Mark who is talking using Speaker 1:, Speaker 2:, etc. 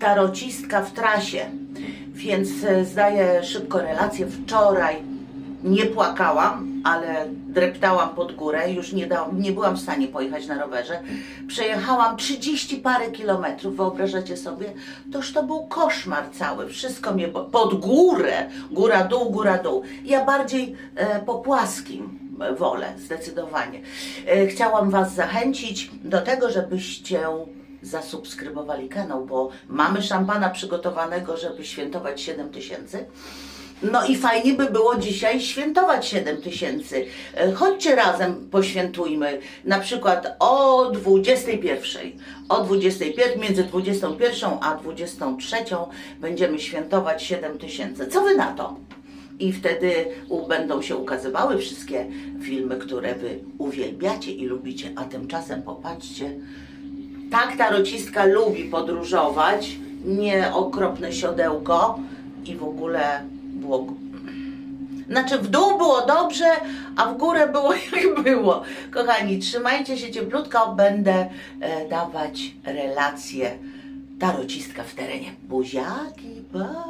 Speaker 1: tarocistka w trasie, więc e, zdaję szybko relację. Wczoraj nie płakałam, ale dreptałam pod górę, już nie, da, nie byłam w stanie pojechać na rowerze. Przejechałam 30 parę kilometrów, wyobrażacie sobie? Toż to był koszmar cały, wszystko mnie pod górę, góra dół, góra dół. Ja bardziej e, po płaskim e, wolę, zdecydowanie. E, chciałam Was zachęcić do tego, żebyście zasubskrybowali kanał, bo mamy szampana przygotowanego, żeby świętować 7 tysięcy. No i fajnie by było dzisiaj świętować 7 tysięcy. E, Chodźcie razem, poświętujmy. Na przykład o 21. O 21, między 21 a 23 będziemy świętować 7 tysięcy. Co wy na to? I wtedy będą się ukazywały wszystkie filmy, które wy uwielbiacie i lubicie. A tymczasem popatrzcie, tak tarocistka lubi podróżować, nie okropne siodełko i w ogóle było... Znaczy w dół było dobrze, a w górę było jak było. Kochani, trzymajcie się cieplutko, będę e, dawać relacje tarocistka w terenie. Buziaki, pa!